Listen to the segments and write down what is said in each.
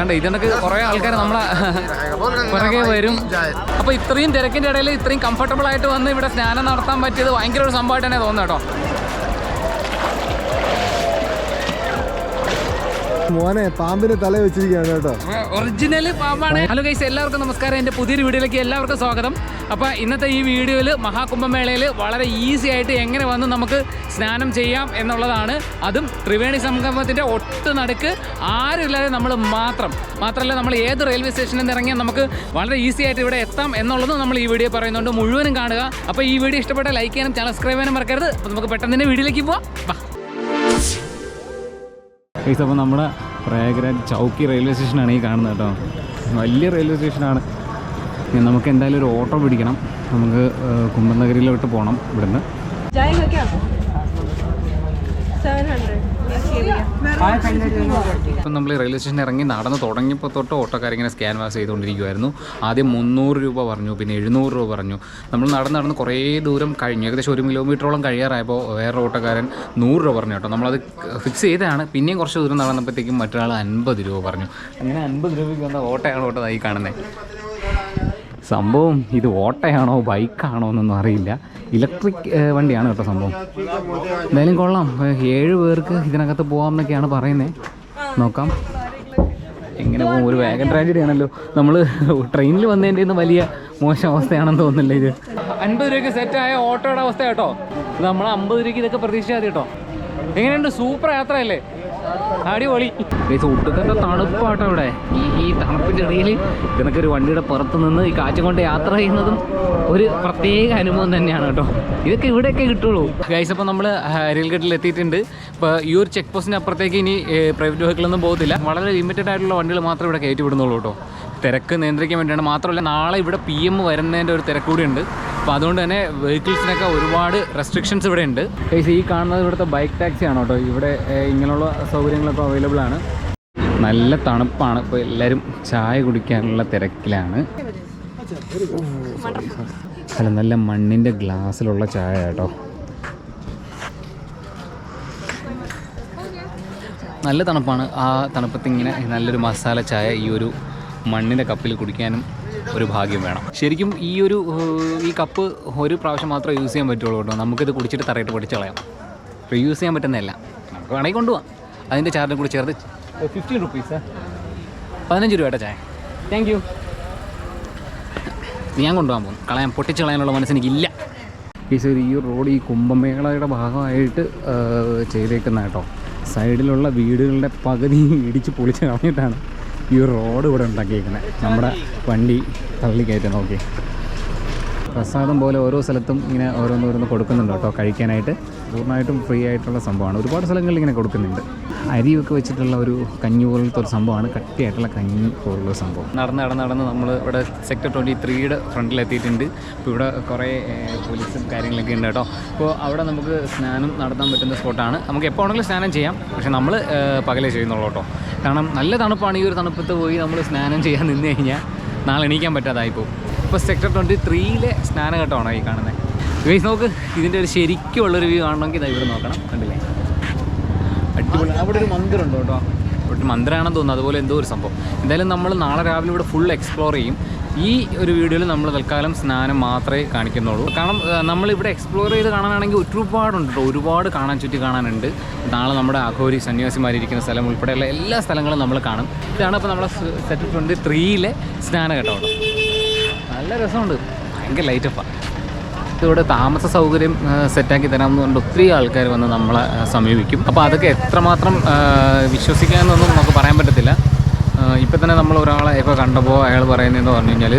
കണ്ട? ഇതിനൊക്കെ കുറേ ആൾക്കാർ നമ്മളെ പുറകെ വരും. അപ്പോൾ ഇത്രയും തിരക്കിന്റെ ഇടയിൽ ഇത്രയും കംഫർട്ടബിൾ ആയിട്ട് വന്ന് ഇവിടെ സ്നാനം നടത്താൻ പറ്റിയത് ഭയങ്കര ഒരു സംഭവമായിട്ട് തന്നെ തോന്നുന്നു കേട്ടോ. മോനെ പാമ്പിന് തല വെച്ചിരിക്കുകയാണ് കേട്ടോ. ഒറിജിനൽ പാമ്പാണ്. ഹലോ ഗൈസ് എല്ലാവർക്കും നമസ്കാരം. എന്റെ പുതിയൊരു വീഡിയോയിലേക്ക് എല്ലാവർക്കും സ്വാഗതം. അപ്പോൾ ഇന്നത്തെ ഈ വീഡിയോയിൽ മഹാകുംഭമേളയിൽ വളരെ ഈസി ആയിട്ട് എങ്ങനെ വന്ന് നമുക്ക് സ്നാനം ചെയ്യാം എന്നുള്ളതാണ്. അതും ത്രിവേണി സംഗമത്തിന്റെ ഒട്ട് നടുക്ക് ആരുമില്ലാതെ നമ്മൾ മാത്രം. മാത്രമല്ല നമ്മൾ ഏത് റെയിൽവേ സ്റ്റേഷനിൽ നിന്ന് ഇറങ്ങിയാൽ നമുക്ക് വളരെ ഈസി ആയിട്ട് ഇവിടെ എത്താം എന്നുള്ളതും നമ്മൾ ഈ വീഡിയോ പറയുന്നുണ്ട്. മുഴുവനും കാണുക. അപ്പോൾ ഈ വീഡിയോ ഇഷ്ടപ്പെട്ട ലൈക്ക് ചെയ്യാനും ചാനൽ സബ്സ്ക്രൈബ് ചെയ്യാനും മറക്കരുത്. അപ്പോൾ നമുക്ക് പെട്ടെന്ന് തന്നെ വീഡിയോയിലേക്ക് പോവാം. ഗൈസ് അപ്പോൾ നമ്മുടെ പ്രയാഗ്രാജ് ചൗക്കി റെയിൽവേ സ്റ്റേഷനാണ് ഈ കാണുന്നത് കേട്ടോ. വലിയ റെയിൽവേ സ്റ്റേഷനാണ് നമുക്ക് എന്തായാലും ഒരു ഓട്ടോ പിടിക്കണം. നമുക്ക് കുമ്പനഗരിയിലോട്ട് പോകണം ഇവിടുന്ന്. ഇപ്പം നമ്മൾ റെയിൽവേ സ്റ്റേഷൻ ഇറങ്ങി നടന്ന് തുടങ്ങിയപ്പോൾ തൊട്ട് ഓട്ടോക്കാരിങ്ങനെ സ്കാൻ വാസ് ചെയ്തുകൊണ്ടിരിക്കുമായിരുന്നു ആദ്യം മുന്നൂറ് രൂപ പറഞ്ഞു പിന്നെ എഴുന്നൂറ് രൂപ പറഞ്ഞു. നമ്മൾ നടന്ന് നടന്ന് കുറേ ദൂരം കഴിഞ്ഞു. ഏകദേശം ഒരു കിലോമീറ്ററോളം കഴിയാറായപ്പോൾ വേറെ ഓട്ടോക്കാരൻ നൂറ് രൂപ പറഞ്ഞു കേട്ടോ. നമ്മളത് ഫിക്സ് ചെയ്തതാണ്. പിന്നെയും കുറച്ച് ദൂരം നടന്നപ്പോഴത്തേക്കും മറ്റൊരാൾ അൻപത് രൂപ പറഞ്ഞു. അങ്ങനെ അൻപത് രൂപയ്ക്ക് വന്ന ഓട്ടോയാണ് ഓട്ടോ ഈ കാണുന്നത് സംഭവം ഇത് ഓട്ടയാണോ ബൈക്കാണോ എന്നൊന്നും അറിയില്ല. ഇലക്ട്രിക് വണ്ടിയാണ് കേട്ടോ സംഭവം. എന്തായാലും കൊള്ളാം. ഏഴ് പേർക്ക് ഇതിനകത്ത് പോകാം എന്നൊക്കെയാണ് പറയുന്നത് നോക്കാം. എങ്ങനെ പോകും? ഒരു വേഗൻ ട്രാജഡി ആണല്ലോ. നമ്മൾ ട്രെയിനിൽ വന്നതിന്റെ ഒന്ന് വലിയ മോശം അവസ്ഥയാണെന്ന് തോന്നുന്നില്ല ഇത്. അൻപത് രൂപയ്ക്ക് സെറ്റായ ഓട്ടോയുടെ അവസ്ഥ കേട്ടോ. നമ്മൾ അമ്പത് രൂപയ്ക്ക് ഇതൊക്കെ പ്രതീക്ഷിച്ചാൽ കേട്ടോ. എങ്ങനെയുണ്ട്? സൂപ്പർ യാത്രയല്ലേ? അടിപൊളി. ഒട്ടുക്കത്തെ തണുപ്പാട്ടോ ഇവിടെ. ഈ ഈ തണുപ്പിന്റെ ഇടയിൽ ഇതിനൊക്കെ ഒരു വണ്ടിയുടെ പുറത്ത് നിന്ന് ഈ കാറ്റും കൊണ്ട് യാത്ര ചെയ്യുന്നതും ഒരു പ്രത്യേക അനുഭവം തന്നെയാണ് കേട്ടോ. ഇതൊക്കെ ഇവിടെയൊക്കെ കിട്ടുള്ളൂ. ഗൈസ് അപ്പോൾ നമ്മൾ റെയിൽഗേറ്റിൽ എത്തിയിട്ടുണ്ട്. ഇപ്പോൾ ഈ ഒരു ചെക്ക് പോസ്റ്റിന് അപ്പുറത്തേക്ക് ഇനി പ്രൈവറ്റ് വെഹിക്കിളൊന്നും പോകത്തില്ല. വളരെ ലിമിറ്റഡ് ആയിട്ടുള്ള വണ്ടികൾ മാത്രമേ ഇവിടെ കയറ്റി വിടുന്നുള്ളൂ കേട്ടോ. തിരക്ക് നിയന്ത്രിക്കാൻ വേണ്ടിയാണ്. മാത്രമല്ല നാളെ ഇവിടെ പി എം വരുന്നതിന്റെ ഒരു തിരക്ക് കൂടിയുണ്ട് അപ്പോൾ അതുകൊണ്ട് തന്നെ വെഹിക്കിൾസിനൊക്കെ ഒരുപാട് റെസ്ട്രിക്ഷൻസ് ഇവിടെ ഉണ്ട് ഈ കാണുന്നത് ഇവിടുത്തെ ബൈക്ക് ടാക്സി ആണ് കേട്ടോ. ഇവിടെ ഇങ്ങനെയുള്ള സൗകര്യങ്ങളൊക്കെ അവൈലബിൾ ആണ്. നല്ല തണുപ്പാണ്. ഇപ്പോൾ എല്ലാവരും ചായ കുടിക്കാനുള്ള തിരക്കിലാണ്. അല്ല നല്ല മണ്ണിന്റെ ഗ്ലാസ്സിലുള്ള ചായ കേട്ടോ. നല്ല തണുപ്പാണ്. ആ തണുപ്പത്തിങ്ങനെ നല്ലൊരു മസാല ചായ ഈ ഒരു മണ്ണിന്റെ കപ്പിൽ കുടിക്കാനും ഒരു ഭാഗ്യം വേണം. ശരിക്കും ഈ ഒരു ഈ കപ്പ് ഒരു പ്രാവശ്യം മാത്രമേ യൂസ് ചെയ്യാൻ പറ്റുള്ളൂ കേട്ടോ. നമുക്കിത് കുടിച്ചിട്ട് തറയിട്ട് പൊടിച്ച് കളയാം. റീയൂസ് ചെയ്യാൻ പറ്റുന്നതല്ല. നമുക്ക് വേണമെങ്കിൽ കൊണ്ടുപോകാം അതിന്റെ ചാർജും കൂടി ചേർത്ത് ഫിഫ്റ്റീൻ റുപ്പീസ് പതിനഞ്ച് രൂപയുടെ ചായ. താങ്ക് യു ഞാൻ കൊണ്ടുപോകാൻ പോകും കളയാൻ പൊട്ടിച്ച് കളയാനുള്ള മനസ്സെനിക്കില്ല ഈ സൈഡ് ഈ റോഡ് ഈ കുംഭമേളയുടെ ഭാഗമായിട്ട് ചെയ്തേക്കുന്ന കേട്ടോ. സൈഡിലുള്ള വീടുകളുടെ പകുതി ഇടിച്ച് പൊളിച്ച് കളഞ്ഞിട്ടാണ് ഈ ഒരു റോഡ് ഇവിടെ ഉണ്ടാക്കിയേക്കുന്നത് നമ്മുടെ വണ്ടി തള്ളി കയറ്റി നോക്കി. പ്രസാദം പോലെ ഓരോ സ്ഥലത്തും ഇങ്ങനെ ഓരോന്നോരോന്ന് കൊടുക്കുന്നുണ്ട് കേട്ടോ. കഴിക്കാനായിട്ട് പൂർണമായിട്ടും ഫ്രീ ആയിട്ടുള്ള സംഭവമാണ്. ഒരുപാട് സ്ഥലങ്ങളിൽ ഇങ്ങനെ കൊടുക്കുന്നുണ്ട്. അരിയൊക്കെ വെച്ചിട്ടുള്ള ഒരു കഞ്ഞി പോലത്തെ ഒരു സംഭവമാണ്. കട്ടിയായിട്ടുള്ള കഞ്ഞി പോലുള്ള സംഭവം. നടന്ന് നടന്ന് നടന്ന് നമ്മൾ ഇവിടെ സെക്ടർ ട്വന്റി ത്രീയുടെ ഫ്രണ്ടിലെത്തിയിട്ടുണ്ട്. ഇപ്പോൾ ഇവിടെ കുറേ പോലീസും കാര്യങ്ങളൊക്കെ ഉണ്ട് കേട്ടോ. അപ്പോൾ അവിടെ നമുക്ക് സ്നാനം നടത്താൻ പറ്റുന്ന സ്പോട്ടാണ്. നമുക്ക് എപ്പോൾ ആണെങ്കിലും സ്നാനം ചെയ്യാം. പക്ഷേ നമ്മൾ പകലേ ചെയ്യുന്നുള്ളൂ കേട്ടോ. കാരണം നല്ല തണുപ്പാണ്. ഈ ഒരു തണുപ്പത്ത് പോയി നമ്മൾ സ്നാനം ചെയ്യാൻ നിന്ന് കഴിഞ്ഞാൽ നാളെ എണീക്കാൻ പോകും. ഇപ്പോൾ സെക്ടർ ട്വന്റി ത്രീയിലെ സ്നാനഘട്ടമാണോ ഈ കാണുന്നത് ഗൈസ് നോക്ക് ഇതിന്റെ ഒരു ശരിക്കും ശരിക്കുള്ളൊരു വ്യൂ കാണണമെങ്കിൽ ഇതാ ഇവിടെ നോക്കണം. കണ്ടില്ലേ? അടിപൊളി. അവിടെ ഒരു മന്ദിരം ഉണ്ടോ കേട്ടോ. ഒരു മന്ദിരമാണെന്ന് തോന്നുന്നു. അതുപോലെ എന്തോ ഒരു സംഭവം. എന്തായാലും നമ്മൾ നാളെ രാവിലെ ഇവിടെ ഫുൾ എക്സ്പ്ലോർ ചെയ്യും. ഈ ഒരു വീഡിയോയിൽ നമ്മൾ തൽക്കാലം സ്നാനം മാത്രമേ കാണിക്കുന്നുള്ളൂ. കാരണം നമ്മൾ നമ്മളിവിടെ എക്സ്പ്ലോർ ചെയ്ത് കാണാനാണെങ്കിൽ ഒരുപാടുണ്ട് ഒരുപാട് കാണാൻ ചുറ്റി കാണാനുണ്ട്. നാളെ നമ്മുടെ അഘോരി സന്യാസിമാരിയിരിക്കുന്ന സ്ഥലം ഉൾപ്പെടെയുള്ള എല്ലാ സ്ഥലങ്ങളും നമ്മൾ കാണും. ഇതാണ് ഇപ്പോൾ നമ്മളെ സെറ്റ് ട്വന്റി ത്രീയിലെ സ്നാനം കേട്ടോ. നല്ല രസമുണ്ട്. ഭയങ്കര ലൈറ്റപ്പാണ് ഇവിടെ താമസ സൗകര്യം സെറ്റാക്കി തരാമെന്ന് പറഞ്ഞിട്ട് ഒത്തിരി ആൾക്കാർ വന്ന് നമ്മളെ സമീപിക്കും. അപ്പോൾ അതൊക്കെ എത്രമാത്രം വിശ്വസിക്കാമെന്നൊന്നും നമുക്ക് പറയാൻ പറ്റത്തില്ല. ഇപ്പം തന്നെ നമ്മൾ ഒരാളെ ഇപ്പോൾ കണ്ടപ്പോൾ അയാൾ പറയുന്നതെന്ന് പറഞ്ഞു കഴിഞ്ഞാൽ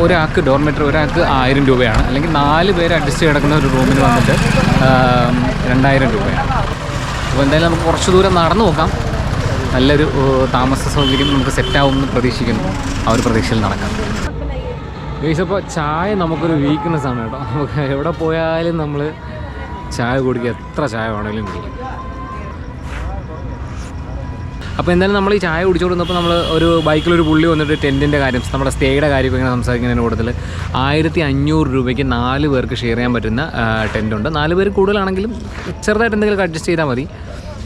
ഒരാൾക്ക് ഡോർമെറ്ററി ഒരാൾക്ക് ആയിരം രൂപയാണ്. അല്ലെങ്കിൽ നാല് പേര് അഡ്ജസ്റ്റ് കിടക്കുന്ന ഒരു റൂമിന് വന്നിട്ട് രണ്ടായിരം രൂപയാണ്. അപ്പോൾ എന്തായാലും നമുക്ക് കുറച്ച് ദൂരം നടന്നു നോക്കാം. നല്ലൊരു താമസ സൗകര്യം നമുക്ക് സെറ്റാവുമെന്ന് പ്രതീക്ഷിക്കുന്നു. ആ ഒരു പ്രതീക്ഷയിൽ നടക്കാം. അപ്പോൾ ചായ നമുക്കൊരു വീക്ക്നെസ് ആണ് കേട്ടോ. നമുക്ക് എവിടെ പോയാലും നമ്മൾ ചായ കുടിക്കുക എത്ര ചായ വേണമെങ്കിലും കുടിക്കും. അപ്പോൾ എന്തായാലും നമ്മൾ ഈ ചായ കുടിച്ചുകൊണ്ടിരുന്നപ്പോൾ നമ്മൾ ഒരു ബൈക്കിലൊരു പുള്ളി വന്നിട്ട് ടെന്റിന്റെ കാര്യം നമ്മുടെ സ്റ്റേയുടെ കാര്യമൊക്കെ ഇങ്ങനെ സംസാരിക്കുന്നതിന് കൂടുതൽ ആയിരത്തി അഞ്ഞൂറ് രൂപയ്ക്ക് നാല് പേർക്ക് ഷെയർ ചെയ്യാൻ പറ്റുന്ന ടെന്റുണ്ട് നാല് പേര് കൂടുതലാണെങ്കിലും ചെറുതായിട്ട് എന്തെങ്കിലും അഡ്ജസ്റ്റ് ചെയ്താൽ മതി.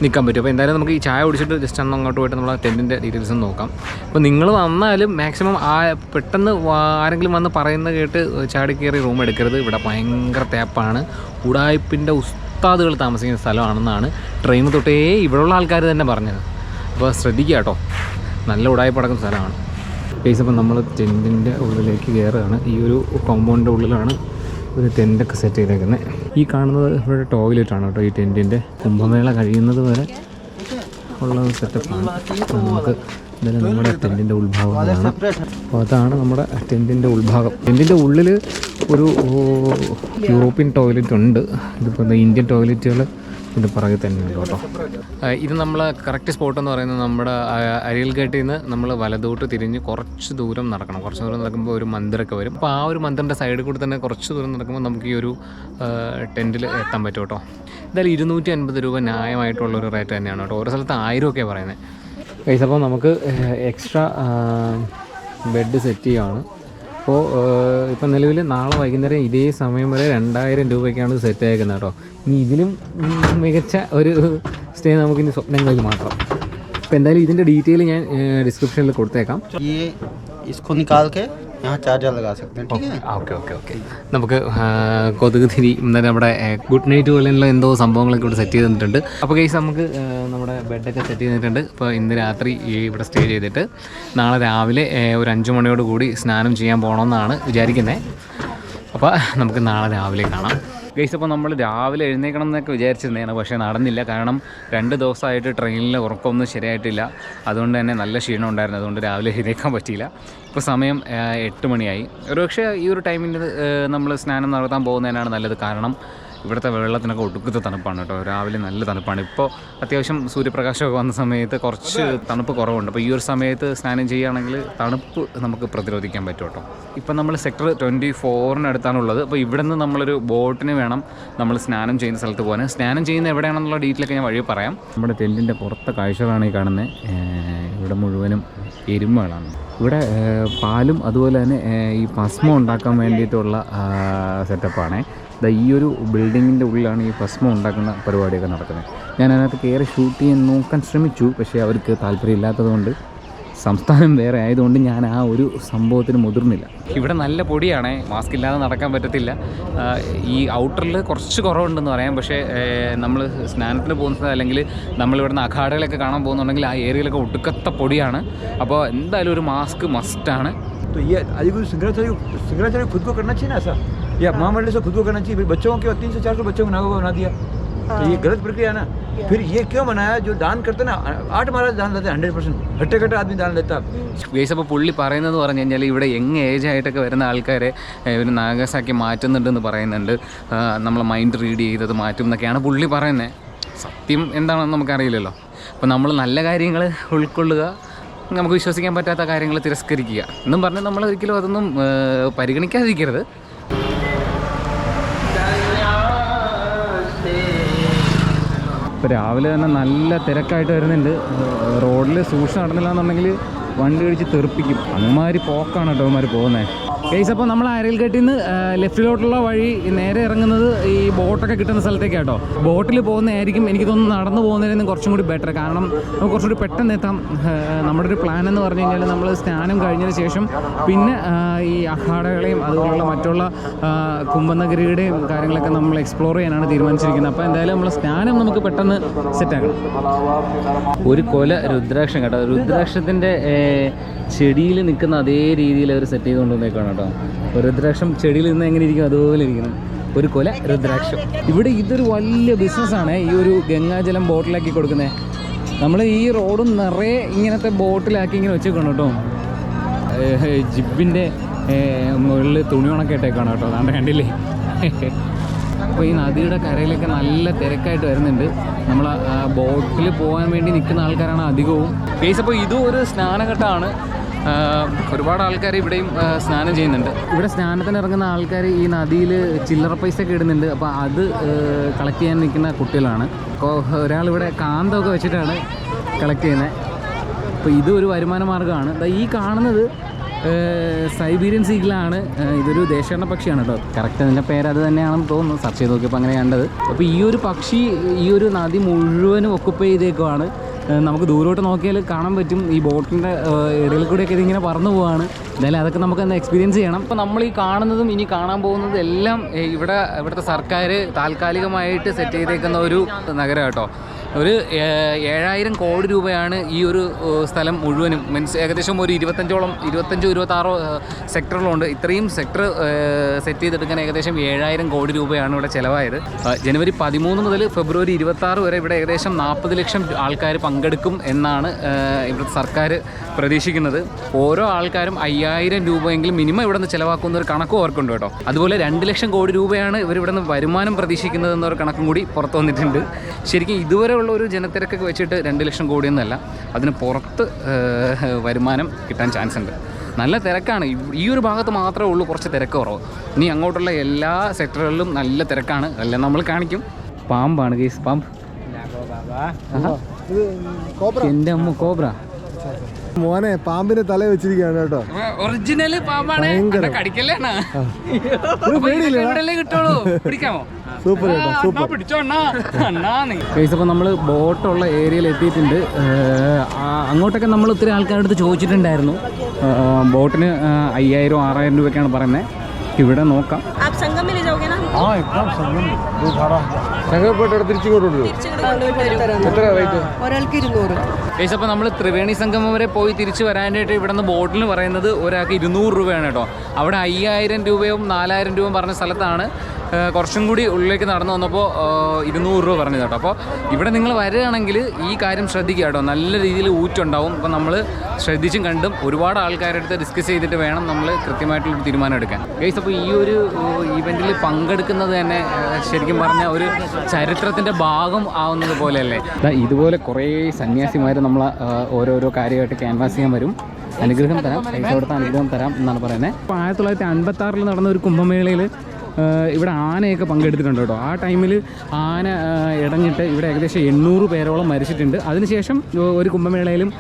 നിൽക്കാൻ പറ്റും. അപ്പോൾ എന്തായാലും നമുക്ക് ഈ ചായ കുടിച്ചിട്ട് ജസ്റ്റ് അന്ന് അങ്ങോട്ട് പോയിട്ട് നമ്മൾ ടെന്റിന്റെ ഡീറ്റെയിൽസ് ഒന്ന് നോക്കാം. അപ്പോൾ നിങ്ങൾ വന്നാലും മാക്സിമം ആ പെട്ടെന്ന് ആരെങ്കിലും വന്ന് പറയുന്നത് കേട്ട് ചാടി കയറി റൂം എടുക്കരുത്. ഇവിടെ ഭയങ്കര തേപ്പാണ്. ഉടായ്പിന്റെ ഉസ്താദുകൾ താമസിക്കുന്ന സ്ഥലമാണെന്നാണ് ട്രെയിൻ തൊട്ടേ ഇവിടെയുള്ള ആൾക്കാർ തന്നെ പറഞ്ഞത്. അപ്പോൾ ശ്രദ്ധിക്കുക കേട്ടോ. നല്ല ഉടായ്പ അടക്കുന്ന സ്ഥലമാണ്. പേസ് അപ്പം നമ്മൾ ടെന്റിന്റെ ഉള്ളിലേക്ക് കയറുകയാണ്. ഈ ഒരു കോമ്പൗണ്ടിന്റെ ഉള്ളിലാണ് ഒരു ടെന്റൊക്കെ സെറ്റ് ചെയ്തേക്കുന്നത് ഈ കാണുന്നത് ഇവിടെ ആണ് കേട്ടോ ഈ ടെന്റിന്റെ കുംഭമേള കഴിയുന്നത് വരെ ഉള്ള സെറ്റപ്പാണ് നമുക്ക് ഇതിന് നമ്മുടെ ടെന്റിന്റെ ഉത്ഭാഗമാണ് അപ്പോൾ അതാണ് നമ്മുടെ ടെന്റിന്റെ ഉൾഭാഗം ടെന്റിന്റെ ഉള്ളിൽ ഒരു യൂറോപ്യൻ ടോയ്ലറ്റ് ഉണ്ട്. ഇതിപ്പോൾ ഇന്ത്യൻ ടോയ്ലറ്റുകൾ ഇതിന്റെ പുറകെ തന്നെയുണ്ട് കേട്ടോ. ഇത് നമ്മൾ കറക്റ്റ് സ്പോട്ട് എന്ന് പറയുന്നത് നമ്മുടെ അരിയൽഘട്ടിൽ നിന്ന് നമ്മൾ വലതോട്ട് തിരിഞ്ഞ് കുറച്ച് ദൂരം നടക്കണം. കുറച്ച് ദൂരം നടക്കുമ്പോൾ ഒരു മന്ദിരമൊക്കെ വരും. അപ്പോൾ ആ ഒരു മന്ദിറിന്റെ സൈഡിൽ കൂടി തന്നെ കുറച്ച് ദൂരം നടക്കുമ്പോൾ നമുക്ക് ഈ ഒരു ടെന്റിൽ എത്താൻ പറ്റും കേട്ടോ. എന്തായാലും ഇരുന്നൂറ്റി അൻപത് രൂപ ന്യായമായിട്ടുള്ള ഒരു റേറ്റ് തന്നെയാണ് കേട്ടോ. ഓരോ സ്ഥലത്ത് ആയിരം ഒക്കെ പറയുന്നത് അപ്പോൾ നമുക്ക് എക്സ്ട്രാ ബെഡ് സെറ്റ് ചെയ്യുകയാണ് അപ്പോൾ ഇപ്പം നിലവിൽ നാളെ വൈകുന്നേരം ഇതേ സമയം വരെ രണ്ടായിരം രൂപയ്ക്കാണ് സെറ്റ് ആയിരിക്കുന്നത് കേട്ടോ ഇനി ഇതിലും ഉം, മികച്ച ഒരു സ്റ്റേ നമുക്കിനി സ്വപ്നങ്ങളിൽ മാത്രം അപ്പോൾ എന്തായാലും ഇതിൻ്റെ ഡീറ്റെയിൽ ഞാൻ ഡിസ്ക്രിപ്ഷനിൽ കൊടുത്തേക്കാം ये इसको निकाल के यहाँ चार्जर लगा सकते हैं ठीक है ഓക്കെ ഓക്കെ ഓക്കെ നമുക്ക് ആ, കൊതുക് തിരി ഇന്നലെ നമ്മുടെ ഗുഡ് നൈറ്റ് പോലെയുള്ള എന്തോ സംഭവങ്ങളൊക്കെ ഇവിടെ സെറ്റ് ചെയ്ത് തന്നിട്ടുണ്ട് അപ്പോൾ കേസ് നമുക്ക് ആ, നമ്മുടെ ബെഡൊക്കെ സെറ്റ് ചെയ്തിട്ടുണ്ട് അപ്പോൾ ഇന്ന് രാത്രി ഈ ഇവിടെ സ്റ്റേ ചെയ്തിട്ട് നാളെ രാവിലെ ആ, ഒരു അഞ്ച് മണിയോട് കൂടി സ്നാനം ചെയ്യാൻ പോകണമെന്നാണ് വിചാരിക്കുന്നത് അപ്പോൾ നമുക്ക് നാളെ രാവിലെ കാണാം ഗൈസ് അപ്പോൾ നമ്മൾ രാവിലെ എഴുന്നേക്കണം എന്നൊക്കെ വിചാരിച്ചിരുന്നതാണ്. പക്ഷേ നടന്നില്ല. കാരണം രണ്ട് ദിവസമായിട്ട് ട്രെയിനിൽ ഉറക്കമൊന്നും ശരിയായിട്ടില്ല. അതുകൊണ്ട് തന്നെ നല്ല ക്ഷീണം ഉണ്ടായിരുന്നു. അതുകൊണ്ട് രാവിലെ എഴുന്നേക്കാൻ പറ്റിയില്ല. ഇപ്പോൾ സമയം എട്ട് മണിയായി. ഒരുപക്ഷെ ഈ ഒരു ടൈമിൽ നമ്മൾ സ്നാനം നടത്താൻ പോകുന്നതിനാണ് നല്ലത് കാരണം. ഇവിടുത്തെ വെള്ളത്തിനൊക്കെ ഒടുക്കത്തെ തണുപ്പാണ് കേട്ടോ. രാവിലെ നല്ല തണുപ്പാണ്. ഇപ്പോൾ അത്യാവശ്യം സൂര്യപ്രകാശമൊക്കെ വന്ന സമയത്ത് കുറച്ച് തണുപ്പ് കുറവുണ്ട്. അപ്പോൾ ഈ ഒരു സമയത്ത് സ്നാനം ചെയ്യുകയാണെങ്കിൽ തണുപ്പ് നമുക്ക് പ്രതിരോധിക്കാൻ പറ്റും കേട്ടോ. ഇപ്പം നമ്മൾ സെക്ടർ ട്വന്റി ഫോറിനടുത്താണുള്ളത് അപ്പോൾ ഇവിടെ നിന്ന് നമ്മളൊരു ബോട്ടിന് വേണം നമ്മൾ സ്നാനം ചെയ്യുന്ന സ്ഥലത്ത് പോകാൻ. സ്നാനം ചെയ്യുന്ന എവിടെയാണെന്നുള്ള ഡീറ്റെയിലൊക്കെ ഞാൻ വഴി പറയാം. നമ്മുടെ ടെന്റിന്റെ പുറത്തെ കാഴ്ചകളാണ് ഈ കാണുന്നത്. ഇവിടെ മുഴുവനും എരുമകളാണ്. ഇവിടെ പാലും അതുപോലെ തന്നെ ഈ ഭസ്മം ഉണ്ടാക്കാൻ വേണ്ടിയിട്ടുള്ള സെറ്റപ്പാണ് ഈ ഒരു ബിൽഡിങ്ങിന്റെ ഉള്ളിലാണ് ഈ ഭസ്മം ഉണ്ടാക്കുന്ന പരിപാടിയൊക്കെ നടക്കുന്നത്. ഞാൻ അതിനകത്ത് കയറി ഷൂട്ട് ചെയ്യാൻ നോക്കാൻ ശ്രമിച്ചു പക്ഷേ അവർക്ക് താല്പര്യമില്ലാത്തതുകൊണ്ട് സംസ്ഥാനം വേറെ ആയതുകൊണ്ട് ഞാൻ ആ ഒരു സംഭവത്തിന് മുതിർന്നില്ല ഇവിടെ നല്ല പൊടിയാണേ മാസ്ക് ഇല്ലാതെ നടക്കാൻ പറ്റത്തില്ല ആ, ഈ ഔട്ടറിൽ കുറച്ച് കുറവുണ്ടെന്ന് പറയാം പക്ഷേ നമ്മൾ സ്നാനത്തിന് പോകുന്നത് അല്ലെങ്കിൽ നമ്മളിവിടുന്ന് അഖാഡകളൊക്കെ കാണാൻ പോകുന്നുണ്ടെങ്കിൽ ആ ഏരിയയിലൊക്കെ ഒടുക്കത്തെ പൊടിയാണ് അപ്പോൾ എന്തായാലും ഒരു മാസ്ക് മസ്റ്റാണ് तो ये अलीगढ़ शंकराचार्य शंकराचार्य खुद को करना चाहिए ना ऐसा या महामंडल से खुद को करना चाहिए फिर बच्चों के तीन से चार सौ बच्चों को नागो बना दिया तो ये गलत प्रक्रिया है ना फिर ये क्यों बनाया जो दान करते ना आठ महाराज दान लेते हैं हंड्रेड परसेंट हट्टे कट्टे आदमी दान लेता है ഗേസ് അപ്പോൾ പുള്ളി പറയുന്നത് പറഞ്ഞു കഴിഞ്ഞാൽ ഇവിടെ യങ് ഏജ് ആയിട്ടൊക്കെ വരുന്ന ആൾക്കാരെ ഏഹ്, ഒരു നാഗസാക്കി മാറ്റുന്നുണ്ടെന്ന് പറയുന്നുണ്ട് നമ്മൾ മൈൻഡ് റീഡ് ചെയ്തത് മാറ്റും എന്നൊക്കെയാണ് പുള്ളി പറയുന്നത് സത്യം എന്താണെന്ന് നമുക്കറിയില്ലല്ലോ അപ്പോൾ നമ്മൾ നല്ല കാര്യങ്ങൾ ഉൾക്കൊള്ളുക നമുക്ക് വിശ്വസിക്കാൻ പറ്റാത്ത കാര്യങ്ങൾ തിരസ്കരിക്കുക എന്നും പറഞ്ഞ് നമ്മൾ ഒരിക്കലും അതൊന്നും ഏഹ്, പരിഗണിക്കാതിരിക്കരുത് ഇപ്പോൾ രാവിലെ തന്നെ നല്ല തിരക്കായിട്ട് വരുന്നുണ്ട്. റോഡിൽ സൂക്ഷിച്ച് നടന്നില്ല എന്നുണ്ടെങ്കിൽ വണ്ടി കഴിച്ച് തെറിപ്പിക്കും. അമ്മമാർ പോക്കാണ് കേട്ടോ അവന്മാർ പോകുന്നത് കേസ് അപ്പോൾ നമ്മൾ അരൽഘട്ടിൽ നിന്ന് ലെഫ്റ്റിലോട്ടുള്ള വഴി നേരെ ഇറങ്ങുന്നത് ഈ ബോട്ടൊക്കെ കിട്ടുന്ന സ്ഥലത്തേക്കാട്ടോ കേട്ടോ ബോട്ടിൽ പോകുന്നതായിരിക്കും എനിക്ക് തോന്നുന്നു നടന്നു പോകുന്നതിന് കുറച്ചും കൂടി ബെറ്റർ കാരണം നമുക്ക് കുറച്ചുകൂടി പെട്ടെന്ന് എത്താം. നമ്മുടെ ഒരു പ്ലാൻ എന്ന് പറഞ്ഞു കഴിഞ്ഞാൽ നമ്മൾ സ്നാനം കഴിഞ്ഞതിന് ശേഷം പിന്നെ ഈ അഖാഡകളെയും അതുപോലുള്ള മറ്റുള്ള കുംഭനഗരിയുടെയും കാര്യങ്ങളൊക്കെ നമ്മൾ എക്സ്പ്ലോർ ചെയ്യാനാണ് തീരുമാനിച്ചിരിക്കുന്നത്. അപ്പോൾ എന്തായാലും നമ്മൾ സ്നാനം നമുക്ക് പെട്ടെന്ന് സെറ്റാക്കണം ഒരു കൊല രുദ്രാക്ഷം കേട്ടോ. രുദ്രാക്ഷത്തിന്റെ ചെടിയിൽ നിൽക്കുന്ന അതേ രീതിയിൽ അവർ സെറ്റ് ചെയ്തുകൊണ്ട് വന്നേക്കാണ് കേട്ടോ. രുദ്രാക്ഷം ചെടിയിൽ നിന്ന് എങ്ങനെ ഇരിക്കും? അതുപോലെ ഇരിക്കണം. ഒരു കൊല രുദ്രാക്ഷം. ഇവിടെ ഇതൊരു വലിയ ബിസിനസ്സാണ് ഈ ഒരു ഗംഗാജലം ബോട്ടിലാക്കി കൊടുക്കുന്നത് നമ്മൾ ഈ റോഡും നിറയെ ഇങ്ങനത്തെ ബോട്ടിലാക്കി ഇങ്ങനെ വെച്ചേക്കണം കേട്ടോ. ജിബിന്റെ മുകളിൽ തുണി ഉണക്കിയിട്ടേക്കാണ് കേട്ടോ. അതാണ് കണ്ടില്ലേ? അപ്പോൾ ഈ നദിയുടെ കരയിലൊക്കെ നല്ല തിരക്കായിട്ട് വരുന്നുണ്ട്. നമ്മൾ ബോട്ടിൽ പോകാൻ വേണ്ടി നിൽക്കുന്ന ആൾക്കാരാണ് അധികവും. കേസ് അപ്പോൾ ഇതും ഒരു സ്നാനഘട്ടമാണ്. ഒരുപാട് ആൾക്കാർ ഇവിടെയും സ്നാനം ചെയ്യുന്നുണ്ട്. ഇവിടെ സ്നാനത്തിന് ഇറങ്ങുന്ന ആൾക്കാർ ഈ നദിയിൽ ചില്ലറ പൈസ ഒക്കെ ഇടുന്നുണ്ട്. അപ്പോൾ അത് കളക്ട് ചെയ്യാൻ നിൽക്കുന്ന കുട്ടികളാണ്. അപ്പോൾ ഒരാളിവിടെ കാന്തമൊക്കെ വെച്ചിട്ടാണ് കളക്ട് ചെയ്യുന്നത്. അപ്പോൾ ഇത് ഒരു വരുമാന മാർഗമാണ്. ഈ കാണുന്നത് സൈബീരിയൻ സീഗിളാണ്. ഇതൊരു ദേശീയ പക്ഷിയാണ് കേട്ടോ. കറക്റ്റ് അതിന്റെ പേര് അത് തന്നെയാണെന്ന് തോന്നുന്നു. സർച്ച് ചെയ്ത് നോക്കിയപ്പോൾ അങ്ങനെ കണ്ടത്. അപ്പോൾ ഈ ഒരു പക്ഷി ഈ ഒരു നദി മുഴുവനും ഒക്കുപ്പൈ ചെയ്തേക്കുവാണ്. നമുക്ക് ദൂരോട്ട് നോക്കിയാൽ കാണാൻ പറ്റും. ഈ ബോട്ടിന്റെ ഇടയിൽ കൂടെയൊക്കെ ഇതിങ്ങനെ പറന്നു പോവാണ്. എന്തായാലും അതൊക്കെ നമുക്ക് ഒന്ന് എക്സ്പീരിയൻസ് ചെയ്യണം. അപ്പോൾ നമ്മൾ ഈ കാണുന്നതും ഇനി കാണാൻ പോകുന്നതും എല്ലാം ഇവിടെ ഇവിടുത്തെ സർക്കാർ താൽക്കാലികമായിട്ട് സെറ്റ് ചെയ്തേക്കുന്ന ഒരു നഗരം കേട്ടോ ഒരു ഏഴായിരം കോടി രൂപയാണ് ഈ ഒരു സ്ഥലം മുഴുവനും. മീൻസ് ഏകദേശം ഒരു ഇരുപത്തഞ്ചോളം ഇരുപത്തഞ്ചോ ഇരുപത്താറോ സെക്ടറുകളുണ്ട്. ഇത്രയും സെക്ടർ സെറ്റ് ചെയ്തെടുക്കാൻ ഏകദേശം ഏഴായിരം കോടി രൂപയാണ് ഇവിടെ ചിലവായത്. ജനുവരി പതിമൂന്ന് മുതൽ ഫെബ്രുവരി ഇരുപത്താറ് വരെ ഇവിടെ ഏകദേശം നാൽപ്പത് ലക്ഷം ആൾക്കാർ പങ്കെടുക്കും എന്നാണ് ഇവിടുത്തെ സർക്കാർ പ്രതീക്ഷിക്കുന്നത്. ഓരോ ആൾക്കാരും അയ്യായിരം രൂപയെങ്കിലും മിനിമം ഇവിടെ നിന്ന് ചിലവാക്കുന്ന ഒരു കണക്കും അവർക്കുണ്ട് കേട്ടോ. അതുപോലെ രണ്ട് ലക്ഷം കോടി രൂപയാണ് ഇവർ ഇവിടെ നിന്ന് വരുമാനം പ്രതീക്ഷിക്കുന്നത് എന്നൊരു കണക്കും കൂടി പുറത്തു വന്നിട്ടുണ്ട്. ശരിക്കും ഇതുവരെയുള്ള ഒരു ജനത്തിരക്കൊക്കെ വെച്ചിട്ട് രണ്ട് ലക്ഷം കോടിയൊന്നുമല്ല. അതിന് പുറത്ത് വരുമാനം കിട്ടാൻ ചാൻസ് ഉണ്ട്. നല്ല തിരക്കാണ്. ഈ- ഒരു ഭാഗത്ത് മാത്രമേ ഉള്ളൂ കുറച്ച് തിരക്ക് കുറവ്. ഇനി അങ്ങോട്ടുള്ള എല്ലാ സെക്ടറുകളിലും നല്ല തിരക്കാണ്. എല്ലാം നമ്മൾ കാണിക്കും. പാമ്പാണ് കേസ് പാമ്പ്. എന്റെ അമ്മ കോബ്ര. മോനെ പാമ്പിന്റെ തല വെച്ചിരിക്കുകയാണ് കേട്ടോ. ഒറിജിനൽ പാമ്പാണ്. കടിക്കല്ലാണ്. പിടിക്കാമോ? സൂപ്പർ കേട്ടോ സൂപ്പർ. നമ്മൾ ബോട്ടുള്ള ഏരിയയിൽ എത്തിയിട്ടുണ്ട്. അങ്ങോട്ടൊക്കെ നമ്മൾ ഒത്തിരി ആൾക്കാരുടെ അടുത്ത് ചോദിച്ചിട്ടുണ്ടായിരുന്നു. ബോട്ടിന് അയ്യായിരം ആറായിരം രൂപയ്ക്കാണ് പറയുന്നത്. ഇവിടെ നോക്കാം. ആ സംഘപ്പെട്ട് തിരിച്ചിങ്ങോട്ട് എത്ര റേറ്റ് ഒരാൾക്ക് ഇരുന്നൂറ്. കേസ് അപ്പോൾ നമ്മൾ ത്രിവേണി സംഗമം വരെ പോയി തിരിച്ചു വരാനായിട്ട് ഇവിടെ നിന്ന് ബോട്ടിൽ പറയുന്നത് ഒരാൾക്ക് ഇരുന്നൂറ് രൂപയാണ് കേട്ടോ. അവിടെ അയ്യായിരം രൂപയും നാലായിരം രൂപയും പറഞ്ഞ സ്ഥലത്താണ് കുറച്ചും കൂടി ഉള്ളിലേക്ക് നടന്നു വന്നപ്പോൾ ഇരുന്നൂറ് രൂപ പറഞ്ഞത് കേട്ടോ. അപ്പോൾ ഇവിടെ നിങ്ങൾ വരികയാണെങ്കിൽ ഈ കാര്യം ശ്രദ്ധിക്കുക കേട്ടോ. നല്ല രീതിയിൽ ഊറ്റുണ്ടാവും. അപ്പോൾ നമ്മൾ ശ്രദ്ധിച്ചും കണ്ടും ഒരുപാട് ആൾക്കാരുടെ അടുത്ത് ഡിസ്കസ് ചെയ്തിട്ട് വേണം നമ്മൾ കൃത്യമായിട്ടുള്ളൊരു തീരുമാനം എടുക്കാൻ. ഗൈസ് അപ്പോൾ ഈ ഒരു ഇവന്റിൽ പങ്കെടുക്കുന്നത് തന്നെ ശരിക്കും പറഞ്ഞാൽ ഒരു ചരിത്രത്തിന്റെ ഭാഗം ആവുന്നത് പോലെയല്ലേ? ഇതുപോലെ കുറേ സന്യാസിമാർ നമ്മൾ ഓരോരോ കാര്യമായിട്ട് ക്യാൻവാസ് ചെയ്യാൻ വരും. അനുഗ്രഹം തരാം. അനുഗ്രഹം തരാം എന്നാണ് പറയുന്നത്. ആയിരത്തി തൊള്ളായിരത്തി അൻപത്തി ആറിൽ നടന്ന ഒരു കുംഭമേളയിൽ ഇവിടെ ആനയൊക്കെ പങ്കെടുത്തിട്ടുണ്ട് കേട്ടോ. ആ ടൈമിൽ ആന ഇടഞ്ഞിട്ട് ഇവിടെ ഏകദേശം എണ്ണൂറ് പേരോളം മരിച്ചിട്ടുണ്ട്. അതിനുശേഷം ഒരു കുംഭമേളയിലും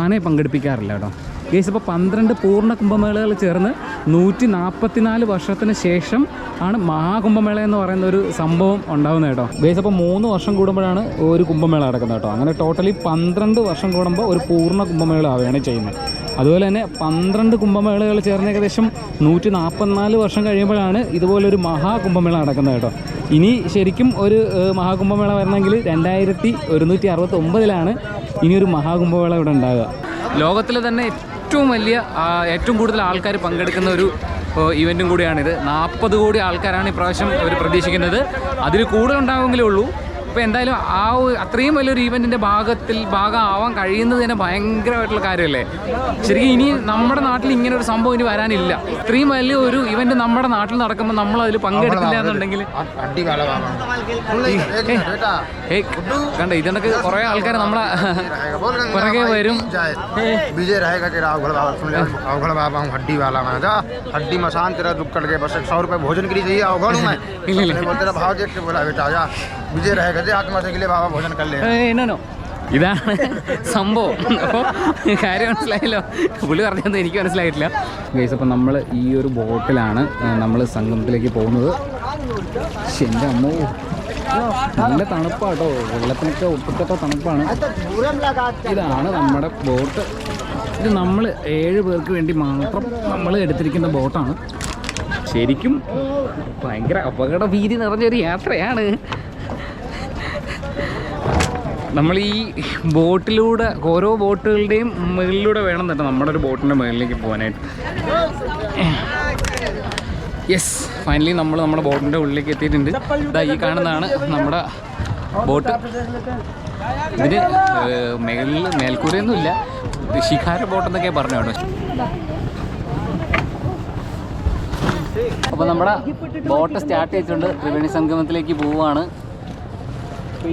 ആനയെ പങ്കെടുപ്പിക്കാറില്ല കേട്ടോ. ഏകദേശം ഇപ്പോൾ പന്ത്രണ്ട് പൂർണ കുംഭമേളകൾ ചേർന്ന് നൂറ്റി നാൽപ്പത്തിനാല് വർഷത്തിന് ശേഷം ആണ് മഹാകുംഭമേള എന്ന് പറയുന്ന ഒരു സംഭവം ഉണ്ടാകുന്നത് കേട്ടോ. ഏകദേശം അപ്പോൾ മൂന്ന് വർഷം കൂടുമ്പോഴാണ് ഒരു കുംഭമേള നടക്കുന്നത് കേട്ടോ. അങ്ങനെ ടോട്ടലി പന്ത്രണ്ട് വർഷം കൂടുമ്പോൾ ഒരു പൂർണ കുംഭമേള ആവുകയാണ് ചെയ്യുന്നത്. അതുപോലെ തന്നെ പന്ത്രണ്ട് കുംഭമേളകൾ ചേർന്ന് ഏകദേശം നൂറ്റി നാൽപ്പത്തിനാല് വർഷം കഴിയുമ്പോഴാണ് ഇതുപോലൊരു മഹാകുംഭമേള നടക്കുന്നത് കേട്ടോ. ഇനി ശരിക്കും ഒരു മഹാകുംഭമേള വരണമെങ്കിൽ രണ്ടായിരത്തി ഒരുന്നൂറ്റി അറുപത്തി ഒമ്പതിലാണ് ഇനിയൊരു മഹാകുംഭമേള ഇവിടെ ഉണ്ടാകുക ലോകത്തിലെ തന്നെ ഏറ്റവും വലിയ ഏറ്റവും കൂടുതൽ ആൾക്കാർ പങ്കെടുക്കുന്ന ഒരു ഇവന്റും കൂടിയാണിത്. നാൽപ്പത് കോടി ആൾക്കാരാണ് ഇപ്രാവശ്യം അവർ പ്രതീക്ഷിക്കുന്നത്. അതിൽ കൂടുതൽ ഉണ്ടാകുമെങ്കിലേ ഉള്ളൂ. അപ്പോൾ എന്തായാലും ആ ഒരു- അത്രയും വലിയൊരു ഈവൻറ്റിൻ്റെ ഭാഗത്തിൽ ഭാഗമാവാൻ കഴിയുന്നത് തന്നെ ഭയങ്കരമായിട്ടുള്ള കാര്യമല്ലേ ശരിക്കും ഇനി നമ്മുടെ നാട്ടിൽ ഇങ്ങനെ ഒരു സംഭവം ഇനി വരാനില്ല ഇത്രയും വലിയ ഒരു ഇവൻറ്റ് നമ്മുടെ നാട്ടിൽ നടക്കുമ്പോൾ നമ്മൾ അതിൽ പങ്കെടുത്തില്ല എന്നുണ്ടെങ്കിൽ हड्डी वाला बाबा सुन ले एक मिनट बेटा ഏയ് കണ്ട ഇതിനൊക്കെ കുറേ ആൾക്കാർ നമ്മളെ रहेगा बोल गंगा പുറകെ बाबा, വരും जाए विजय रहेगा तेरा अवघड़ बाबा सुन ले अवघड़ बाबा हूँ हड्डी वाला मैं जा हड्डी मसान तेरा दुख कट गया बस एक सौ रुपये भोजन के लिए चाहिए अवघड़ हूँ मैं ले, ले। बोल तेरा भाव देख के बोला बेटा जा വിജയ രഹഗതി ആത്മഹത്യക്കിലെ ബാബ ഭോജന കല്ലേ ഇതാണ് സംഭവം. കാര്യം മനസ്സിലായല്ലോ. പുള്ളി പറഞ്ഞതൊന്നും എനിക്ക് മനസ്സിലായിട്ടില്ല. ഗൈസ് അപ്പം നമ്മൾ ഈ ഒരു ബോട്ടിലാണ് നമ്മൾ സംഗമത്തിലേക്ക് പോകുന്നത്. എന്റെ അമ്മ. നല്ല തണുപ്പാട്ടോ. വെള്ളത്തിനൊക്കെ ഒപ്പിട്ടൊക്കെ തണുപ്പാണ്. ഇതാണ് നമ്മുടെ ബോട്ട്. ഇത് നമ്മൾ ഏഴ് പേർക്ക് വേണ്ടി മാത്രം നമ്മൾ എടുത്തിരിക്കുന്ന ബോട്ടാണ്. ശരിക്കും ഭയങ്കര അപകട ഭീതി നിറഞ്ഞൊരു യാത്രയാണ്. നമ്മൾ ഈ ബോട്ടിലൂടെ ഓരോ ബോട്ടുകളുടെയും മുകളിലൂടെ വേണം കേട്ടോ നമ്മുടെ ഒരു ബോട്ടിന്റെ മുകളിലേക്ക് പോകാനായിട്ട്. യെസ് ഫൈനലി നമ്മൾ നമ്മുടെ ബോട്ടിന്റെ ഉള്ളിലേക്ക് എത്തിയിട്ടുണ്ട്. ഈ കാണുന്നതാണ് നമ്മുടെ ബോട്ട്. ഇതിന് മേളിൽ മേൽക്കൂരയൊന്നുമില്ല. ശിഖാര ബോട്ടെന്നൊക്കെ പറഞ്ഞു കേട്ടോ. അപ്പോൾ നമ്മുടെ ബോട്ട് സ്റ്റാർട്ട് ചെയ്തിട്ടുണ്ട്. ത്രിവേണി സംഗമത്തിലേക്ക് പോവുകയാണ്.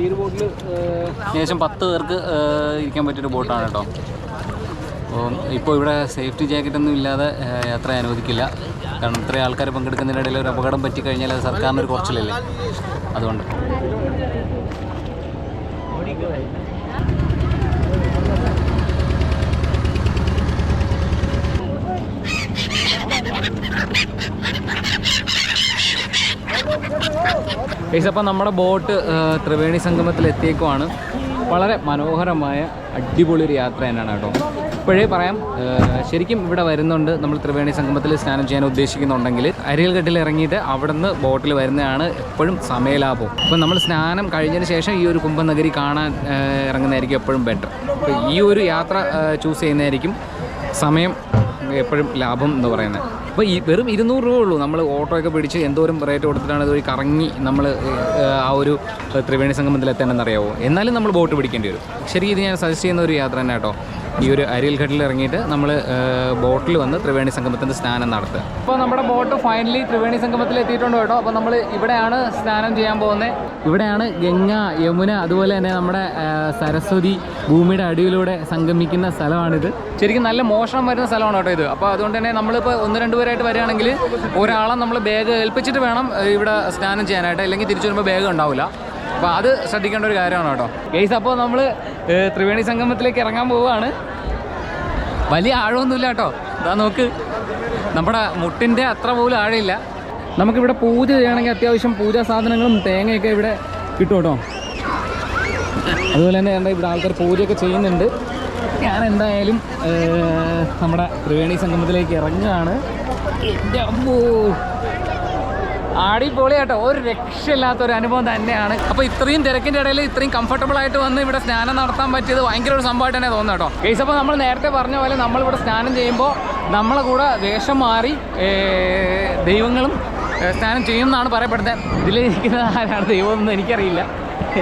ഒരു ബോട്ടിൽ ഏകദേശം പത്ത് പേർക്ക് ഇരിക്കാൻ പറ്റിയൊരു ബോട്ടാണ് കേട്ടോ. അപ്പോൾ ഇപ്പോൾ ഇവിടെ സേഫ്റ്റി ജാക്കറ്റ് ഒന്നും ഇല്ലാതെ യാത്ര അനുവദിക്കില്ല. കാരണം ഇത്രയും ആൾക്കാർ പങ്കെടുക്കുന്നതിനിടയിൽ ഒരു അപകടം പറ്റിക്കഴിഞ്ഞാൽ അത് സർക്കാരിനൊരു കുറച്ചിലല്ലേ? അതുകൊണ്ട്. ഗൈസ് അപ്പോൾ നമ്മുടെ ബോട്ട് ത്രിവേണി സംഗമത്തിൽ എത്തിയേക്കുവാണ്. വളരെ മനോഹരമായ അടിപൊളി ഒരു യാത്ര തന്നെയാണ് കേട്ടോ. ഇപ്പോഴേ പറയാം ശരിക്കും ഇവിടെ വരുന്നുണ്ട് നമ്മൾ ത്രിവേണി സംഗമത്തിൽ സ്നാനം ചെയ്യാൻ ഉദ്ദേശിക്കുന്നുണ്ടെങ്കിൽ. അരിയൽഘട്ടിൽ ഇറങ്ങിയിട്ട് അവിടെ നിന്ന് ബോട്ടിൽ വരുന്നതാണ് എപ്പോഴും സമയലാഭം. അപ്പോൾ നമ്മൾ സ്നാനം കഴിഞ്ഞതിന് ശേഷം ഈ ഒരു കുംഭനഗരി കാണാൻ ഇറങ്ങുന്നതായിരിക്കും എപ്പോഴും ബെറ്റർ അപ്പോൾ ഈ ഒരു യാത്ര ചൂസ് ചെയ്യുന്നതായിരിക്കും സമയം. എപ്പോഴും ലാഭം എന്ന് പറയുന്നത്. അപ്പോൾ ഈ വെറും ഇരുന്നൂറ് രൂപ ഉള്ളൂ. നമ്മൾ ഓട്ടോയൊക്കെ പിടിച്ച് എന്തോരം റേറ്റ് കൊടുത്തിട്ടാണ് ഇതുവഴി കറങ്ങി നമ്മൾ ആ ഒരു ത്രിവേണി സംഗമത്തിൽ അറിയാവോ എന്നാലും നമ്മൾ ബോട്ട് പിടിക്കേണ്ടി വരും. ശരി ഇത് ഞാൻ സജസ്റ്റ് ചെയ്യുന്ന ഒരു യാത്ര തന്നെ കേട്ടോ. ഈ ഒരു അരിയൽഘട്ടിൽ ഇറങ്ങിയിട്ട് നമ്മൾ ബോട്ടിൽ വന്ന് ത്രിവേണി സംഗമത്തിന്റെ സ്നാനം നടത്തുക. അപ്പോൾ നമ്മുടെ ബോട്ട് ഫൈനലി ത്രിവേണി സംഗമത്തിൽ എത്തിയിട്ടുണ്ട് കേട്ടോ. അപ്പോൾ നമ്മൾ ഇവിടെയാണ് സ്നാനം ചെയ്യാൻ പോകുന്നത് ഇവിടെയാണ് ഗംഗ യമുന അതുപോലെ തന്നെ നമ്മുടെ സരസ്വതി ഭൂമിയുടെ അടിയിലൂടെ സംഗമിക്കുന്ന സ്ഥലമാണിത്. ശരിക്കും നല്ല മോഷണം വരുന്ന സ്ഥലമാണ് കേട്ടോ ഇത്. അപ്പോൾ അതുകൊണ്ട് തന്നെ നമ്മളിപ്പോൾ ഒന്ന് രണ്ട് പേരായിട്ട് വരികയാണെങ്കിൽ ഒരാളെ നമ്മൾ ബാഗ് ഏൽപ്പിച്ചിട്ട് വേണം ഇവിടെ സ്നാനം ചെയ്യാനായിട്ട്. അല്ലെങ്കിൽ തിരിച്ചു വരുമ്പോൾ ബാഗ് ഉണ്ടാവില്ല. അപ്പോൾ അത് ശ്രദ്ധിക്കേണ്ട ഒരു കാര്യമാണ് കേട്ടോ. ഗെയ്സ് അപ്പോൾ നമ്മൾ ത്രിവേണി സംഗമത്തിലേക്ക് ഇറങ്ങാൻ പോവുകയാണ്. വലിയ ആഴമൊന്നുമില്ല കേട്ടോ. ഇതാ നോക്ക്. നമ്മുടെ മുട്ടിന്റെ അത്ര പോലും ആഴമില്ല. നമുക്കിവിടെ പൂജ ചെയ്യണമെങ്കിൽ അത്യാവശ്യം പൂജാ സാധനങ്ങളും തേങ്ങയൊക്കെ ഇവിടെ കിട്ടും കേട്ടോ. അതുപോലെ തന്നെ എന്താ ഇവിടെ ആൾക്കാർ പൂജയൊക്കെ ചെയ്യുന്നുണ്ട്. ഞാൻ എന്തായാലും നമ്മുടെ ത്രിവേണി സംഗമത്തിലേക്ക് ഇറങ്ങുകയാണ്. എന്റെ അമ്മോ! അടിപൊളിയാട്ടോ. ഒരു രക്ഷയില്ലാത്ത ഒരു അനുഭവം തന്നെയാണ്. അപ്പോൾ ഇത്രയും തിരക്കിന്റെ ഇടയിൽ ഇത്രയും കംഫർട്ടബിൾ ആയിട്ട് വന്ന് ഇവിടെ സ്നാനം നടത്താൻ പറ്റിയത് ഭയങ്കര ഒരു സംഭവമായിട്ട് തന്നെ തോന്നുന്നു കേട്ടോ. കേസ് അപ്പോൾ നമ്മൾ നേരത്തെ പറഞ്ഞ പോലെ നമ്മൾ ഇവിടെ സ്നാനം ചെയ്യുമ്പോൾ നമ്മളെ കൂടെ വേഷം മാറി ദൈവങ്ങളും സ്നാനം സ്നാനം ചെയ്യുമെന്നാണ് പറയപ്പെടുന്നത്. ഇതിലിരിക്കുന്ന ആരാണ് ദൈവം എന്ന് എനിക്കറിയില്ല.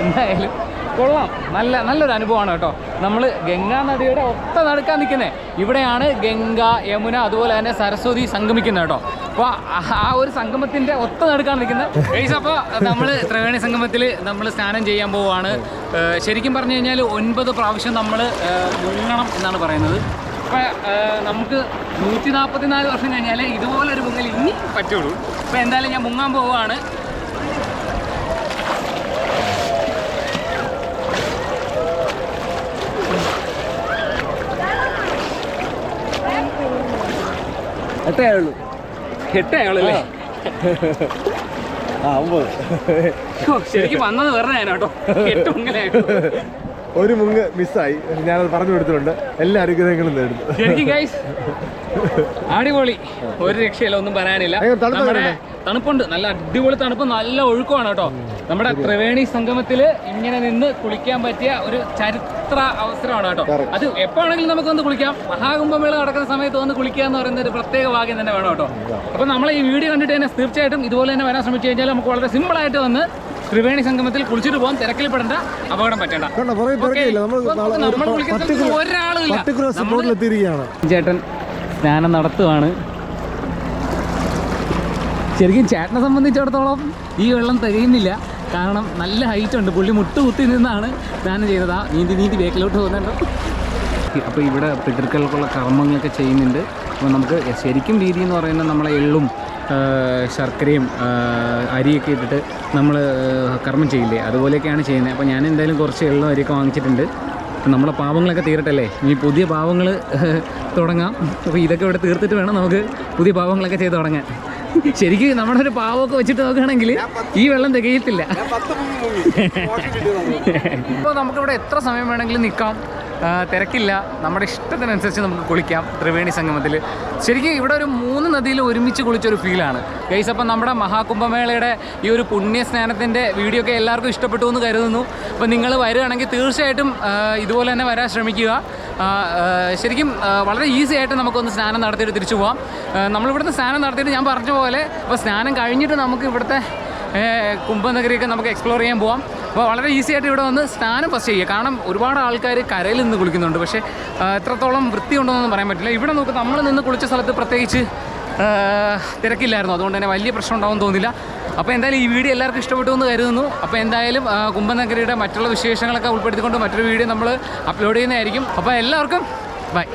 എന്തായാലും കൊള്ളാം. നല്ല നല്ലൊരു അനുഭവമാണ് കേട്ടോ. നമ്മൾ ഗംഗാ നദിയുടെ ഒത്ത നടുക്കാൻ നിൽക്കുന്നത് ഇവിടെയാണ് ഗംഗ യമുന അതുപോലെ തന്നെ സരസ്വതി സംഗമിക്കുന്നത് കേട്ടോ. അപ്പോൾ ആ ഒരു സംഗമത്തിന്റെ ഒത്ത നടക്കാൻ നിൽക്കുന്നത്. അപ്പൊ നമ്മൾ ത്രിവേണി സംഗമത്തിൽ നമ്മൾ സ്നാനം ചെയ്യാൻ പോവാണ്. ശരിക്കും പറഞ്ഞു കഴിഞ്ഞാൽ ഒൻപത് പ്രാവശ്യം നമ്മൾ മുങ്ങണം എന്നാണ് പറയുന്നത്. അപ്പൊ നമുക്ക് നൂറ്റി നാൽപ്പത്തി നാല് വർഷം കഴിഞ്ഞാൽ ഇതുപോലെ ഒരു മുങ്ങൽ ഇനി പറ്റുള്ളൂ. അപ്പൊ എന്തായാലും ഞാൻ മുങ്ങാൻ പോവുകയാണ് എട്ടേ ഉള്ളൂ. എട്ടേ അയാളല്ലേ ആ ഒമ്പത് ശരിക്കും വന്നത് വേറെ എട്ട് മുങ്ങലായിരുന്നു ഒരു മുങ്ങ് മിസ്സായി. ഞാനത് പറഞ്ഞു കൊടുത്തിട്ടുണ്ട്. എല്ലാ അനുഗ്രഹങ്ങളും നേടുന്നു. ശരിക്കും ഗൈസ് അടിപൊളി. ഒരു രക്ഷയില്ല ഒന്നും പറയാനില്ല. നമ്മുടെ തണുപ്പുണ്ട്. നല്ല അടിപൊളി തണുപ്പ് നല്ല ഒഴുക്കമാണ് കേട്ടോ. നമ്മുടെ ത്രിവേണി സംഗമത്തിൽ ഇങ്ങനെ നിന്ന് കുളിക്കാൻ പറ്റിയ ഒരു ചരിത്ര അവസരമാണ് കേട്ടോ. അത് എപ്പോഴാണെങ്കിലും നമുക്ക് വന്ന് കുളിക്കാം. മഹാകുംഭമേള നടക്കുന്ന സമയത്ത് വന്ന് കുളിക്കുക എന്ന് പറയുന്ന ഒരു പ്രത്യേക ഭാഗ്യം തന്നെ വേണം കേട്ടോ. അപ്പോൾ നമ്മൾ ഈ വീഡിയോ കണ്ടിട്ട് തന്നെ തീർച്ചയായിട്ടും ഇതുപോലെ തന്നെ വരാൻ ശ്രമിച്ചു കഴിഞ്ഞാൽ നമുക്ക് വളരെ സിമ്പിളായിട്ട് വന്ന് ത്രിവേണി സംഗമത്തിൽ കുളിച്ചിട്ട് പോകാൻ തിരക്കിൽ പെടേണ്ട അപകടം പറ്റേണ്ട. ഒരാളും ചേട്ടൻ സ്നാനം നടത്തുവാണ്. ശരിക്കും ചേട്ടനെ സംബന്ധിച്ചിടത്തോളം ഈ വെള്ളം തികയുന്നില്ല. കാരണം നല്ല ഹൈറ്റ് ഉണ്ട്. പുള്ളി മുട്ട് കുത്തി നിന്നാണ് ധ്യാനം ചെയ്തത്. ആ നീന്തി നീന്തി ബേക്കിലോട്ട് പോകുന്നുണ്ട്. അപ്പോൾ ഇവിടെ പിതൃക്കൾക്കുള്ള കർമ്മങ്ങളൊക്കെ ചെയ്യുന്നുണ്ട്. അപ്പോൾ നമുക്ക് ശരിക്കും രീതി എന്ന് പറയുന്നത് നമ്മളെ എള്ളും ശർക്കരയും അരിയൊക്കെ ഇട്ടിട്ട് നമ്മൾ കർമ്മം ചെയ്യില്ലേ? അതുപോലെയൊക്കെയാണ് ചെയ്യുന്നത്. അപ്പോൾ ഞാൻ എന്തായാലും കുറച്ച് എള്ളും അരിയൊക്കെ വാങ്ങിച്ചിട്ടുണ്ട്. അപ്പം നമ്മളെ പാവങ്ങളൊക്കെ തീരട്ടല്ലേ? ഇനി പുതിയ പാവങ്ങൾ തുടങ്ങാം. അപ്പോൾ ഇതൊക്കെ ഇവിടെ തീർത്തിട്ട് വേണം നമുക്ക് പുതിയ പാവങ്ങളൊക്കെ ചെയ്ത് തുടങ്ങാൻ. ശരിക്കും നമ്മുടെ ഒരു പാവമൊക്കെ വെച്ചിട്ട് നോക്കുകയാണെങ്കിൽ ഈ വെള്ളം തികയത്തില്ല. ഇപ്പോൾ നമുക്കിവിടെ എത്ര സമയം വേണമെങ്കിലും നിൽക്കാം? ആ, തിരക്കില്ല. നമ്മുടെ ഇഷ്ടത്തിനനുസരിച്ച് നമുക്ക് കുളിക്കാം ത്രിവേണി സംഗമത്തിൽ ശരിക്കും ഇവിടെ ഒരു മൂന്ന് നദിയിൽ ഒരുമിച്ച് കുളിച്ചൊരു ഫീലാണ്. ഗൈസ് അപ്പം നമ്മുടെ മഹാകുംഭമേളയുടെ ഈ ഒരു പുണ്യ സ്നാനത്തിന്റെ വീഡിയോ ഒക്കെ എല്ലാവർക്കും ഇഷ്ടപ്പെട്ടു എന്ന് കരുതുന്നു. അപ്പം നിങ്ങൾ വരികയാണെങ്കിൽ തീർച്ചയായിട്ടും ഇതുപോലെ തന്നെ വരാൻ ശ്രമിക്കുക. ശരിക്കും വളരെ ഈസി ആയിട്ട് നമുക്കൊന്ന് സ്നാനം നടത്തിയിട്ട് തിരിച്ചു പോവാം. നമ്മളിവിടുന്ന് സ്നാനം നടത്തിയിട്ട് ഞാൻ പറഞ്ഞ പോലെ അപ്പോൾ സ്നാനം കഴിഞ്ഞിട്ട് നമുക്ക് ഇവിടുത്തെ കുംഭനഗരിയൊക്കെ നമുക്ക് എക്സ്പ്ലോർ ചെയ്യാൻ പോവാം. അപ്പോൾ വളരെ ഈസി ആയിട്ട് ഇവിടെ വന്ന് സ്നാനം ഫസ്റ്റ് ചെയ്യുക. കാരണം ഒരുപാട് ആൾക്കാർ കരയിൽ നിന്ന് കുളിക്കുന്നുണ്ട്. പക്ഷേ എത്രത്തോളം വൃത്തി ഉണ്ടോയെന്നൊന്നും പറയാൻ പറ്റില്ല. ഇവിടെ നോക്ക് നമ്മൾ നിന്ന് കുളിച്ച സ്ഥലത്ത് പ്രത്യേകിച്ച് തിരക്കില്ലായിരുന്നു. അതുകൊണ്ട് തന്നെ വലിയ പ്രശ്നം ഉണ്ടാവും തോന്നില്ല. അപ്പോൾ എന്തായാലും ഈ വീഡിയോ എല്ലാവർക്കും ഇഷ്ടപ്പെട്ടു എന്ന് കരുതുന്നു. അപ്പോൾ എന്തായാലും കുംഭനഗരിയുടെ മറ്റുള്ള വിശേഷങ്ങളൊക്കെ ഉൾപ്പെടുത്തിക്കൊണ്ട് മറ്റൊരു വീഡിയോ നമ്മൾ അപ്ലോഡ് ചെയ്യുന്നതായിരിക്കും. അപ്പോൾ എല്ലാവർക്കും ബൈ.